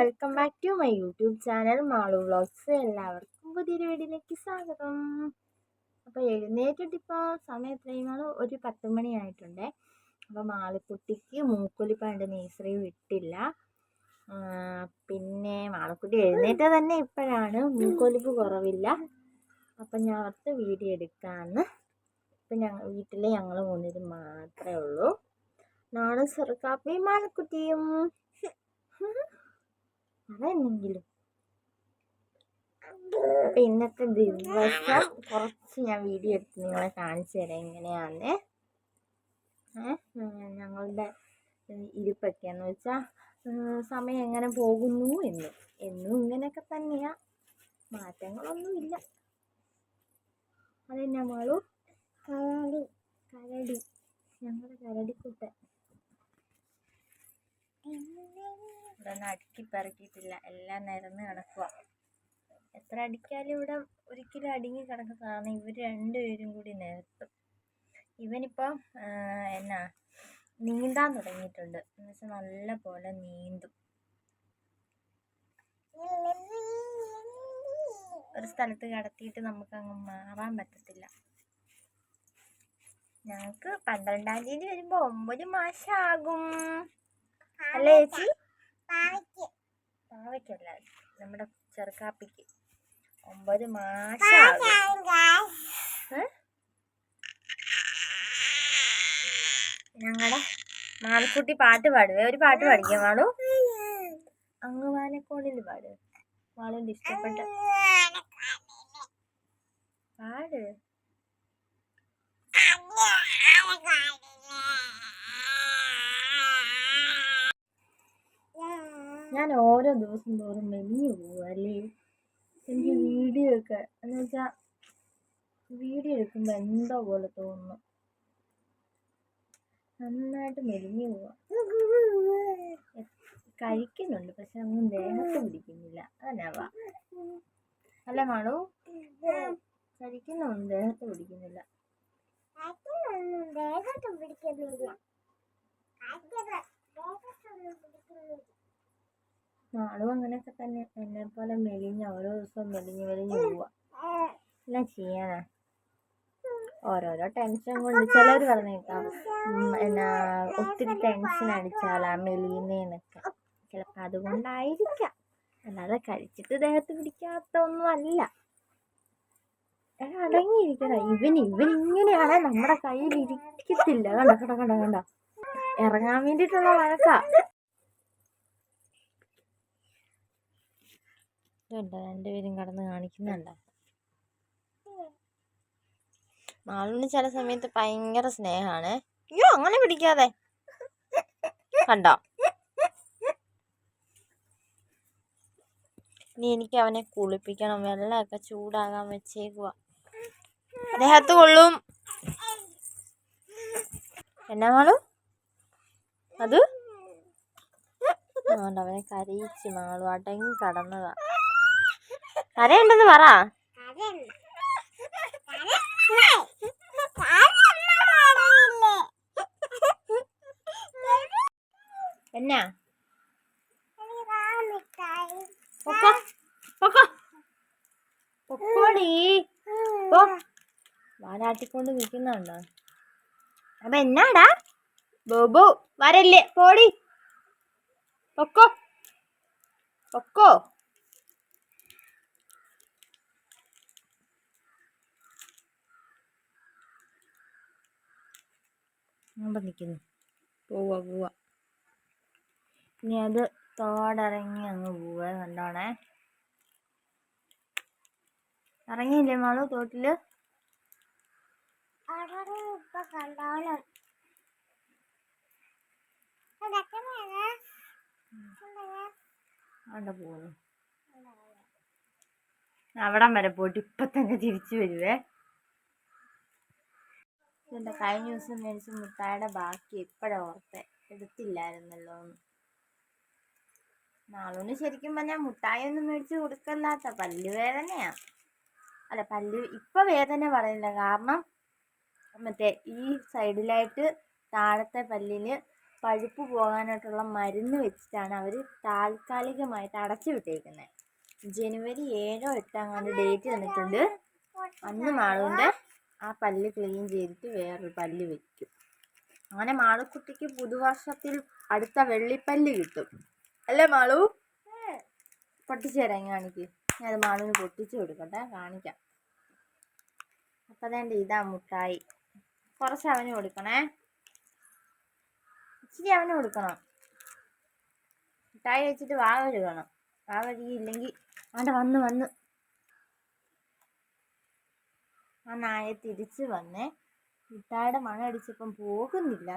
Welcome back to my YouTube channel Malu vlogs. എല്ലാവർക്കും പുതിയൊരു വീഡിയോയിലേക്ക് സ്വാഗതം. അപ്പോൾ എഴുന്നേറ്റിട്ടിപ്പോൾ സമയം എത്രയുമാണ് ഒരു പത്ത് മണിയായിട്ടുണ്ട് അപ്പോൾ മാളിക്കുട്ടിക്ക് മൂക്കൊലിപ്പണ്ട് നേഴ്സറി വിട്ടില്ല. പിന്നെ മാളക്കുട്ടി എഴുന്നേറ്റ തന്നെ ഇപ്പോഴാണ്. മൂക്കൊലിപ്പ് കുറവില്ല. അപ്പം ഞാൻ ഓർത്ത് വീഡിയോ എടുക്കാമെന്ന് ഇപ്പം ഞങ്ങൾ വീട്ടിൽ ഞങ്ങൾ മൂന്നിത് മാത്രമേ ഉള്ളൂ. നാളെ ചെറുക്കാപ്പിയും മാളക്കുട്ടിയും. അതെന്തെങ്കിലും അപ്പൊ ഇന്നത്തെ ദിവസം കുറച്ച് ഞാൻ വീഡിയോ എടുത്ത് നിങ്ങളെ കാണിച്ചു തരാം എങ്ങനെയാന്ന്. ഞങ്ങളുടെ ഇരിപ്പൊക്കെയാന്ന് വെച്ചാൽ സമയം എങ്ങനെ പോകുന്നു എന്ന്. എന്നും ഇങ്ങനെയൊക്കെ തന്നെയാ. മാറ്റങ്ങളൊന്നുമില്ല. അതെന്നെ മാളു. കരടി കരടി. ഞങ്ങളുടെ കരടിക്കുട്ടൻ. ഇവിടെ ഒന്നും അടുക്കി പെറുക്കിയിട്ടില്ല. എല്ലാം നിരന്ന് കിടക്കുക എത്ര അടിക്കാലും ഇവിടെ ഒരിക്കലും അടുങ്ങി കിടക്കുന്നതാണ് ഇവർ രണ്ടുപേരും കൂടി നിരത്തും. ഇവനിപ്പം എന്നാ നീന്താൻ തുടങ്ങിയിട്ടുണ്ട്. എന്ന് വെച്ചാൽ നല്ല പോലെ നീന്തും. ഒരു സ്ഥലത്ത് കിടത്തിയിട്ട് നമുക്ക് അങ്ങ് മാറാൻ പറ്റത്തില്ല. ഞങ്ങൾക്ക് പന്ത്രണ്ടാം തീയതി വരുമ്പോൾ ഒമ്പത് മാസമാകും അല്ലേ ചേച്ചി? പാവയ്ക്കല്ല നമ്മുടെ ചെറുക്കാപ്പിക്ക്. ഒമ്പത് മാസം? ഞങ്ങളുടെ മാളക്കുട്ടി പാട്ട് പാടുവേ. ഒരു പാട്ട് പാടിക്കാം മാളു അങ്ങ് വാനക്കോണിൽ പാട്. മാളുവിന്റെ ഇഷ്ടപ്പെട്ട പാട്. ഓരോ ദിവസം തോറും മെലിഞ്ഞു പോവല്ലേ എനിക്ക് വീഡിയോ ഒക്കെ എന്ന് വെച്ചാൽ വീഡിയോ എടുക്കുമ്പോൾ എന്തോ പോലെ തോന്നുന്നു നന്നായിട്ട് മെലിഞ്ഞു പോവാ. കഴിക്കുന്നുണ്ട് പക്ഷെ ഒന്നും ദേഹത്ത് പിടിക്കുന്നില്ല. അതന്നാവാ അല്ല മാണു കഴിക്കുന്നുണ്ട് ദേഹത്ത് പിടിക്കുന്നില്ല. മാളും അങ്ങനെയൊക്കെ തന്നെ. എന്നെ പോലെ മെലിഞ്ഞ ഓരോ ദിവസവും മെലിഞ്ഞ് മെലിഞ്ഞ് പോവാ. എന്നാ ചെയ്യാനാ. ഓരോരോ ടെൻഷൻ കൊണ്ട് ചിലർ പറഞ്ഞേക്കാം എന്നാ ഒത്തിരി ടെൻഷൻ അടിച്ചാലാ മെലിയുന്നേന്നൊക്കെ. ചിലപ്പോൾ അതുകൊണ്ടായിരിക്കാം. അല്ലാതെ കഴിച്ചിട്ട് ദേഹത്ത് പിടിക്കാത്ത ഒന്നും അല്ല. എടാ അടങ്ങിയിരിക്കണ ഇവൻ ഇവൻ ഇങ്ങനെയാണ് നമ്മുടെ കയ്യിൽ ഇരിക്കത്തില്ല കണ്ട കണ്ട കണ്ട കണ്ട. ഇറങ്ങാൻ വേണ്ടിയിട്ടുള്ള വഴക്കാ. ഇതുണ്ടോ രണ്ടുപേരും കടന്ന് കാണിക്കുന്നുണ്ടോ? മാളിന് ചില സമയത്ത് ഭയങ്കര സ്നേഹമാണ് അയ്യോ അങ്ങനെ പിടിക്കാതെ. കണ്ടോ? ഇനി എനിക്ക് അവനെ കുളിപ്പിക്കണം. വെള്ളമൊക്കെ ചൂടാകാൻ വെച്ചേക്കുക ദേഹത്ത് കൊള്ളും. എന്നാ മാളു? അത്? അവനെ കരയിച്ച് മാളു. അടങ്ങി കടന്നതാ. കരയുണ്ടെന്ന് പറ. എന്നാ? പൊക്കോ പൊക്കോ. അപ്പൊ എന്നാടാ? ബോബു വരല്ലേ പോടി. പൊക്കോ. പൊക്കോ. അവിടെ നിൽക്കുന്നു. പോവാ പോവാ ഇനി അത് തോടിറങ്ങി അങ്ങ് പോവുക. കണ്ടോണേ? ഇറങ്ങിയില്ലേ മാളു തോട്ടിൽ? അവിടെ പോകുന്നു. അവിടം വരെ പോയിട്ട് ഇപ്പൊ തന്നെ തിരിച്ചു വരുവേ. ഇതെന്താ കഴിഞ്ഞ ദിവസം മേടിച്ച മുട്ടായുടെ ബാക്കി എപ്പോഴാ ഓർത്തെ. എടുത്തില്ലായിരുന്നല്ലോ എന്ന്. നാളൂന് ശരിക്കും പറഞ്ഞാൽ മുട്ടായി ഒന്നും മേടിച്ച് കൊടുക്കല്ലാത്ത പല്ല് വേദനയാ. അല്ല പല്ല് ഇപ്പൊ വേദന പറയില്ല കാരണം മറ്റേ ഈ സൈഡിലായിട്ട് താഴത്തെ പല്ലിന് പഴുപ്പ് പോകാനായിട്ടുള്ള മരുന്ന് വെച്ചിട്ടാണ് അവർ താൽക്കാലികമായിട്ട് അടച്ചു വിട്ടേക്കുന്നത് ജനുവരി ഏഴോ എട്ടോ അങ്ങാണ്ട് ഡേറ്റ് തന്നിട്ടുണ്ട്. അന്ന് മാളുവിന്റെ ആ പല്ല് ക്ലീൻ ചെയ്തിട്ട് വേറൊരു പല്ല് വയ്ക്കും അങ്ങനെ മാളുക്കുട്ടിക്ക് പുതുവർഷത്തിൽ അടുത്ത വെള്ളിപ്പല്ല് കിട്ടും. അല്ലേ മാളു? പൊട്ടിച്ചു തരാം കാണിക്ക്. ഞാൻ അത് മാളുവിന് പൊട്ടിച്ചു കൊടുക്കട്ടെ കാണിക്കാം. അപ്പം അതേണ്ട ഇതാ മുട്ടായി. കുറച്ച് അവന് കൊടുക്കണേ. ഇച്ചിരി അവന് കൊടുക്കണം. മുട്ടായി വെച്ചിട്ട് വാ കഴുകണം വാ കഴുകിയില്ലെങ്കിൽ ആണ്ട വന്ന് വന്ന് ആ നായ തിരിച്ച് വന്നേ. മുട്ടായുടെ മണം അടിച്ചപ്പം പോകുന്നില്ല.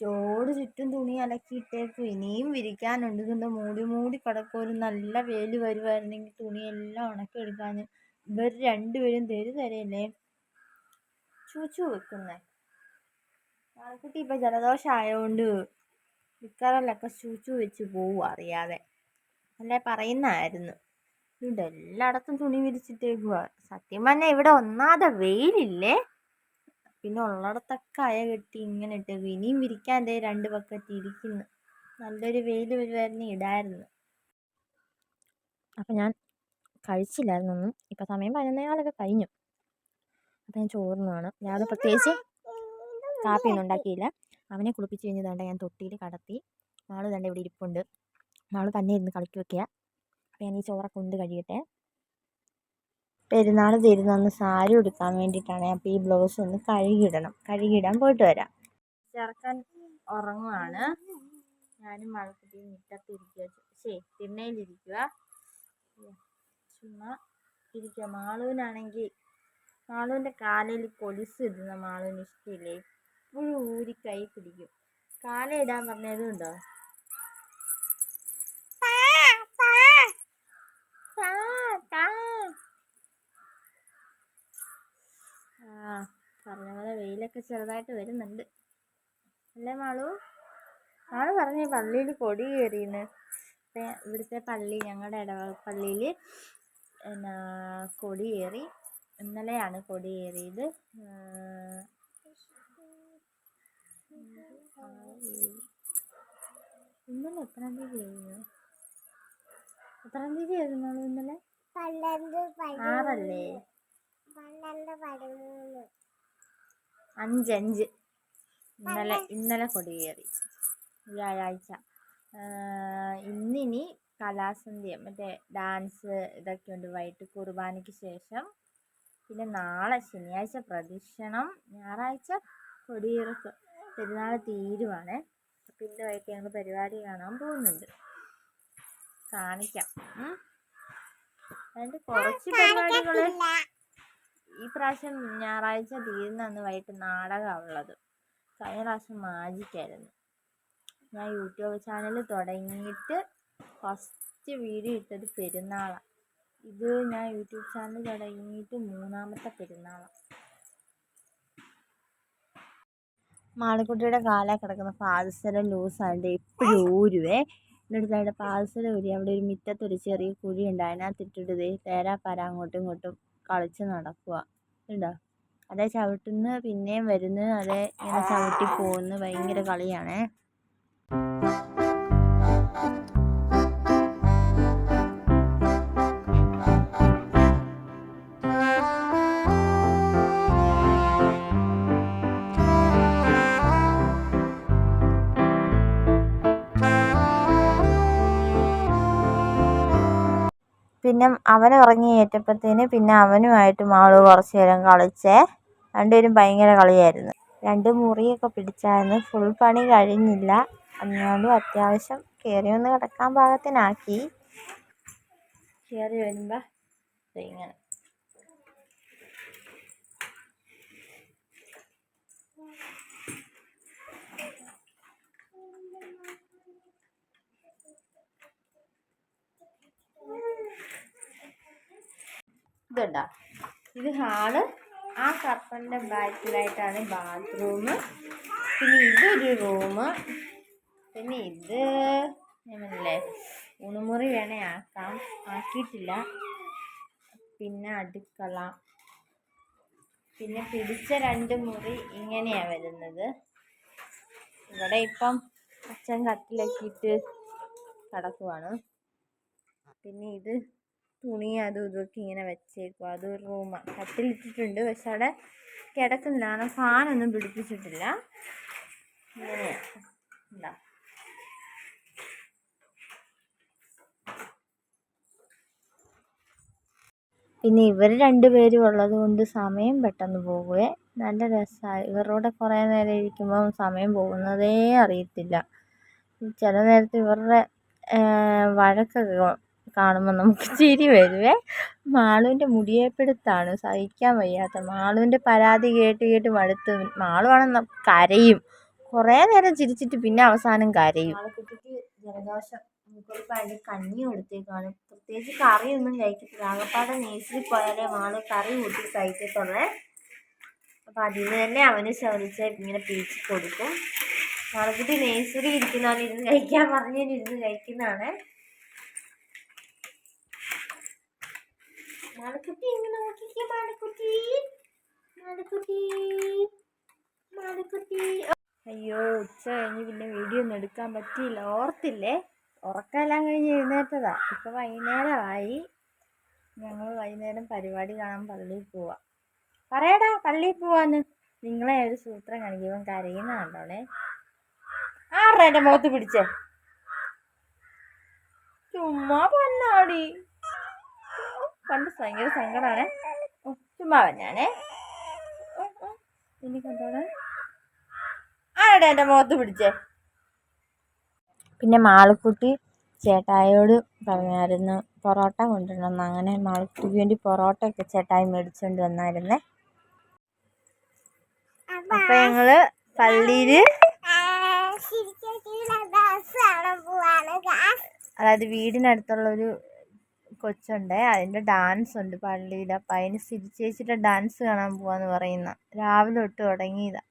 ചുറ്റോട് ചുറ്റും തുണി അലക്കിയിട്ടേക്കും ഇനിയും വിരിക്കാനുണ്ട്. ഇതിന്റെ മൂടി മൂടി കിടക്കും ഒരു നല്ല വെയിൽ വരുമായിരുന്നെങ്കിൽ തുണിയെല്ലാം ഉണക്കി എടുക്കാൻ ഇവർ രണ്ടുപേരും തെരു തരയല്ലേ? ചൂച്ചു വെക്കുന്നേ. ആൾക്കുട്ടി ഇപ്പം ജലദോഷം ആയതുകൊണ്ട് മിക്കറിലൊക്കെ ചൂച്ചു വെച്ച് പോവും അറിയാതെ. അല്ലേ പറയുന്നതായിരുന്നു. ഇവിടെ എല്ലായിടത്തും തുണി വിരിച്ചിട്ടേക്കുക സത്യം പറഞ്ഞാൽ ഇവിടെ ഒന്നാതെ വെയിലില്ലേ? പിന്നെ ഉള്ളിടത്തൊക്കെ അയ കെട്ടി ഇങ്ങനെ ഇട്ട് ഇനിയും വിരിക്കാൻ ദേ രണ്ട് പക്കത്ത് ഇരിക്കുന്നു. നല്ലൊരു വെയിൽ വരുമായിരുന്നു ഇടായിരുന്നു. അപ്പം ഞാൻ കഴിച്ചില്ലായിരുന്നു ഒന്നും. ഇപ്പം സമയം പതിനൊന്നേകാലൊക്കെ കഴിഞ്ഞു. അപ്പം ഞാൻ ചോറിനാണ് രാവിലെ പ്രത്യേകിച്ച് കാപ്പിയൊന്നും ഉണ്ടാക്കിയില്ല. അവനെ കുളിപ്പിച്ച് കഴിഞ്ഞ് വേണ്ട ഞാൻ തൊട്ടിയിൽ കടത്തി. മാൾ തന്നെ ഇവിടെ ഇരിപ്പുണ്ട്. മാൾ തന്നെ ഇരുന്ന് കളിക്ക് വെക്കുക അപ്പം ഞാൻ ഈ ചോറൊക്കെ ഉണ്ട് കഴിയട്ടെ പെരുന്നാൾ തീരുന്നന്ന് സാരി ഉടുക്കാൻ വേണ്ടിയിട്ടാണ് അപ്പോൾ ഈ ബ്ലൗസ് ഒന്ന് കഴുകിയിടണം. കഴുകിയിടാൻ പോയിട്ട് വരാം. ചെറുക്കാൻ ഉറങ്ങുവാണ്. ഞാനും മഴക്കുട്ടിയും മുറ്റത്തിരിക്കുക ശേ തിണ്ണയിലിരിക്കുക. ചുമ്മാ ഇരിക്കുക. മാളുവിനാണെങ്കിൽ മാളുവിന്റെ കാലയിൽ കൊലുസ് ഇടുന്ന മാളുവിന് ഇഷ്ടമില്ലേ എപ്പോഴും ഊരി കൈ പിടിക്കും. കാല ഇടാൻ പറഞ്ഞതും ഉണ്ടോ ആ പറഞ്ഞ പോലെ വെയിലൊക്കെ ചെറുതായിട്ട് വരുന്നുണ്ട്. അല്ലേ മാളു? മാളു പറഞ്ഞു പള്ളിയിൽ കൊടി കയറിയെന്ന്. ഇവിടുത്തെ പള്ളി ഞങ്ങളുടെ ഇടവ പള്ളിയിൽ എന്നാ കൊടി കയറി. ഇന്നലെയാണ് കൊടിയേറിയത് ഇന്നലെ എത്രാം തീയതി ആയിരുന്നു? എത്രാം തീയതി ആയിരുന്നു ഇന്നലെ? ആറല്ലേ? അഞ്ച് അഞ്ച് ഇന്നലെ ഇന്നലെ കൊടിയേറി. വ്യാഴാഴ്ച ഇന്നിനി കലാസന്ധ്യ. മറ്റേ ഡാൻസ് ഇതൊക്കെ ഉണ്ട്. വൈകിട്ട് കുർബാനയ്ക്ക് ശേഷം. പിന്നെ നാളെ ശനിയാഴ്ച പ്രദക്ഷിണം. ഞായറാഴ്ച കൊടിയിറക്ക്. പെരുന്നാൾ തീരുവാണ്. പിന്നെ വൈകിട്ട് ഞങ്ങൾ പരിപാടി കാണാൻ പോകുന്നുണ്ട്. കാണിക്കാം. അതിന്റെ കുറച്ച് പരിപാടികൾ ഈ പ്രാവശ്യം ഞായറാഴ്ച തീരുന്ന അന്ന് വൈകിട്ട് നാടകമാണ് ഉള്ളത്. കഴിഞ്ഞ പ്രാവശ്യം മാജിക്കായിരുന്നു. ഞാൻ യൂട്യൂബ് ചാനൽ തുടങ്ങിയിട്ട് ഫസ്റ്റ് വീഡിയോ ഇട്ടത് പെരുന്നാളാണ് ഇത് ഞാൻ യൂട്യൂബ് ചാനൽ തുടങ്ങിയിട്ട് മൂന്നാമത്തെ പെരുന്നാളാണ് മാളിക്കുട്ടിയുടെ കാല കിടക്കുന്ന പാദസരം ലൂസായിട്ട് എപ്പോഴും ഊരുവേ. എന്നിട്ട് അവിടെ പാദസരം ഊരി. അവിടെ ഒരു മുറ്റത്തൊരു ചെറിയ കുഴി ഉണ്ട് അതിനകത്തിട്ടിട്ട് ദേ തേരാപ്പാര അങ്ങോട്ടും ഇങ്ങോട്ടും കളിച്ച് നടക്കുക ഉണ്ടോ അതേ ചവിട്ടുന്നു പിന്നെയും വരുന്നു അതേ ഇങ്ങനെ ചവിട്ടി പോകുന്നു ഭയങ്കര കളിയാണേ. പിന്നെ അവൻ ഉറങ്ങി ഏറ്റപ്പോഴത്തേന് പിന്നെ അവനുമായിട്ട് മാൾ കുറച്ച് നേരം കളിച്ചേ. രണ്ടുപേരും ഭയങ്കര കളിയായിരുന്നു. രണ്ട് മുറിയൊക്കെ പിടിച്ചായിരുന്നു. ഫുൾ പണി കഴിഞ്ഞില്ല. എന്നാലും അത്യാവശ്യം കയറി ഒന്ന് കിടക്കാൻ പാകത്തിനാക്കി. കയറി വരുമ്പോൾ ഇങ്ങനെ. ഇതുണ്ടോ? ഇത് ഹാൾ ആ കർട്ടന്റെ ബാക്കിലായിട്ടാണ് ബാത്റൂം പിന്നെ ഇതൊരു റൂം പിന്നെ ഇത് ഞാനല്ലേ ഉണമുറി വേണേ ആക്കാം. ആക്കിയിട്ടില്ല. പിന്നെ അടുക്കള. പിന്നെ പിടിച്ച രണ്ട് മുറി ഇങ്ങനെയാണ് വരുന്നത്. ഇവിടെ ഇപ്പം അച്ഛൻ കട്ടിലൊക്കെ ഇട്ട് കിടക്കുവാണ്. പിന്നെ ഇത് തുണി അതും ഇതൊക്കെ ഇങ്ങനെ വെച്ചേക്കും. അതൊരു റൂമാണ് കട്ടിലിട്ടിട്ടുണ്ട് പക്ഷെ അവിടെ കിടക്കുന്നില്ല. കാരണം ഫാനൊന്നും പിടിപ്പിച്ചിട്ടില്ല. പിന്നെ ഇവർ രണ്ടുപേരും ഉള്ളത് കൊണ്ട് സമയം പെട്ടെന്ന് പോകുവേ നല്ല രസമാണ് ഇവരുടെ കുറേ നേരം ഇരിക്കുമ്പം സമയം പോകുന്നതേ അറിയത്തില്ല. ചില നേരത്ത് ഇവരുടെ വഴക്കൊക്കെ കാണുമ്പോൾ നമുക്ക് ചിരി വരുവേ. മാളുവിന്റെ മുടിയേപ്പെടുത്താണ് സഹിക്കാൻ വയ്യാത്ത മാളുവിന്റെ പരാതി കേട്ട് കേട്ട് മടുത്ത് മാളുവാണ് കരയും. കുറേ നേരം ചിരിച്ചിട്ട് പിന്നെ അവസാനം കരയും. ജലദോഷം. മൂക്കൊലിപ്പായിട്ട് കഞ്ഞി കൊടുത്തേക്കാണ് പ്രത്യേകിച്ച് കറിയൊന്നും കഴിക്കത്തില്ല. ആകപ്പാടെ നേഴ്സറി പോയാലേ മാൾ കറി കൂട്ടി കഴിക്കത്തുള്ളേ. അപ്പം അതിന് തന്നെ അവന് ശോധിച്ച് ഇങ്ങനെ പീച്ച് കൊടുക്കും. മാളക്കുട്ടി നേഴ്സറി ഇരിക്കുന്നതാണ് ഇരുന്ന് കഴിക്കാൻ പറഞ്ഞാൽ ഇരുന്ന് കഴിക്കുന്നതാണ്. മാളക്കുട്ടി ഇങ്ങനെ നോക്കിക്കേ മാളക്കുട്ടി? മാളക്കുട്ടി അയ്യോ ഉച്ച കഴിഞ്ഞ് പിന്നെ വീഡിയോ ഒന്നും എടുക്കാൻ പറ്റിയില്ല. ഓർത്തില്ലേ? ഉറക്കമെല്ലാം കഴിഞ്ഞ് എഴുന്നേറ്റതാ. ഇപ്പൊ വൈകുന്നേരമായി. ഞങ്ങൾ വൈകുന്നേരം പരിപാടി കാണാൻ പള്ളിയിൽ പോവാ. പറയടാ പള്ളിയിൽ പോവാന്ന്. നിങ്ങളെ ഒരു സൂത്രം കാണിക്കുമ്പോൾ കരയുന്ന കണ്ടോളെ ആരുടെ മുഖത്ത് പിടിച്ചേ? ചുമ്മാ പന്നാടി. കണ്ട് ഭയങ്കര സങ്കടമാണ് ചുമ്മാ വന്നാണേ ഇനി കണ്ടോളെ ആരുടെ എന്റെ മുഖത്ത് പിടിച്ചേ. പിന്നെ മാളക്കുട്ടി ചേട്ടായോട് പറഞ്ഞായിരുന്നു പൊറോട്ട കൊണ്ടുവരണമെന്ന്. അങ്ങനെ മാളക്കുട്ടിക്ക് വേണ്ടി പൊറോട്ട ഒക്കെ ചേട്ടായി മേടിച്ചുകൊണ്ട് വന്നായിരുന്നേ. അപ്പൊ ഞങ്ങൾ പള്ളിയിൽ അതായത് വീടിനടുത്തുള്ള ഒരു കൊച്ചുണ്ട്. അതിന്റെ ഡാൻസ് ഉണ്ട് പള്ളിയിൽ അപ്പം അതിന് സിരിച്ചേച്ചിയുടെ ഡാൻസ് കാണാൻ പോവാന്ന് പറയുന്ന. രാവിലെ തൊട്ട് തുടങ്ങിയതാണ്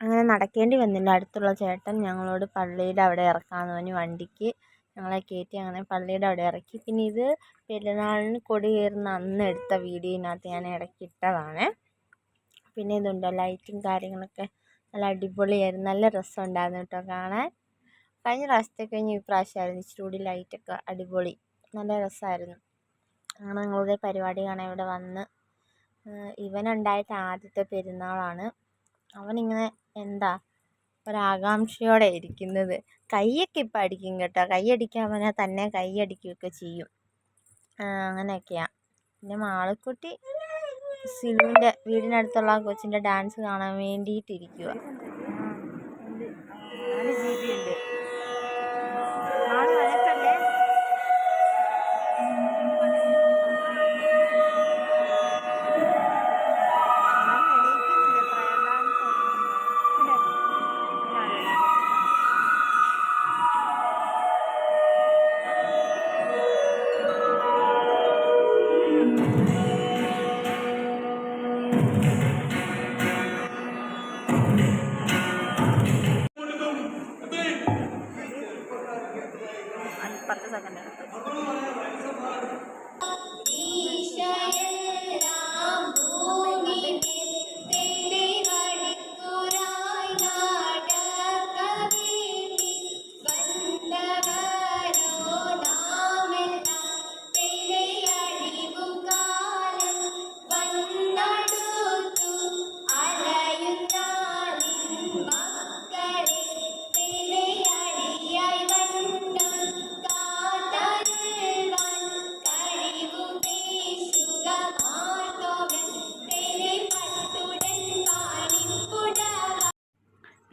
അങ്ങനെ നടക്കേണ്ടി വന്നില്ല. അടുത്തുള്ള ചേട്ടൻ ഞങ്ങളോട് പള്ളിയുടെ അവിടെ ഇറക്കാമെന്ന് പറഞ്ഞു. വണ്ടിക്ക് ഞങ്ങളെ കയറ്റി അങ്ങനെ പള്ളിയുടെ അവിടെ ഇറക്കി. പിന്നെ ഇത് പെരുന്നാളിന് കൊടി കയറുന്ന അന്ന് എടുത്ത വീഡിയോയിനകത്ത് ഞാൻ ഇടയ്ക്ക് ഇട്ടതാണ്. പിന്നെ ഇതുണ്ട്? ലൈറ്റും കാര്യങ്ങളൊക്കെ നല്ല അടിപൊളിയായിരുന്നു. നല്ല രസമുണ്ടായിരുന്നു കേട്ടോ കാണാൻ. കഴിഞ്ഞ പ്രാവശ്യത്തെ കഴിഞ്ഞ് ഈ പ്രാവശ്യമായിരുന്നു. ഇച്ചിരി കൂടി ലൈറ്റൊക്കെ അടിപൊളി. നല്ല രസമായിരുന്നു അങ്ങനെ ഞങ്ങളുടെ പരിപാടി കാണാൻ ഇവിടെ വന്ന്. ഇവനുണ്ടായിട്ട് ആദ്യത്തെ പെരുന്നാളാണ്. അവനിങ്ങനെ എന്താ ഒരാകാംക്ഷയോടെ ഇരിക്കുന്നത്. കൈയൊക്കെ ഇപ്പം അടിക്കും കേട്ടോ. കൈയടിക്കാൻ പറഞ്ഞാൽ തന്നെ കൈയടിക്കുകയൊക്കെ ചെയ്യും. അങ്ങനെയൊക്കെയാണ് പിന്നെ മാളക്കുട്ടി സിലുവിന്റെ വീടിനടുത്തുള്ള കൊച്ചിന്റെ ഡാൻസ് കാണാൻ വേണ്ടിയിട്ടിരിക്കുക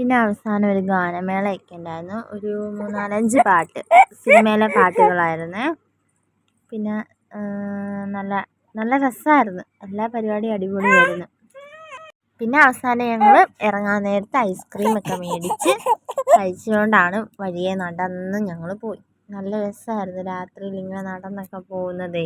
പിന്നെ അവസാനം ഒരു ഗാനമേളയൊക്കെ ഉണ്ടായിരുന്നു. ഒരു മൂന്നാലഞ്ച് പാട്ട് സിനിമയിലെ പാട്ടുകളായിരുന്നു. പിന്നെ നല്ല നല്ല രസമായിരുന്നു എല്ലാ പരിപാടിയും അടിപൊളിയായിരുന്നു. പിന്നെ അവസാനം ഞങ്ങൾ ഇറങ്ങാൻ നേരത്ത് ഐസ്ക്രീമൊക്കെ മേടിച്ച് കഴിച്ചുകൊണ്ടാണ് വഴിയെ നടന്ന് ഞങ്ങൾ പോയി. നല്ല രസമായിരുന്നു രാത്രിയിൽ ഇങ്ങനെ നടന്നൊക്കെ പോകുന്നതേ.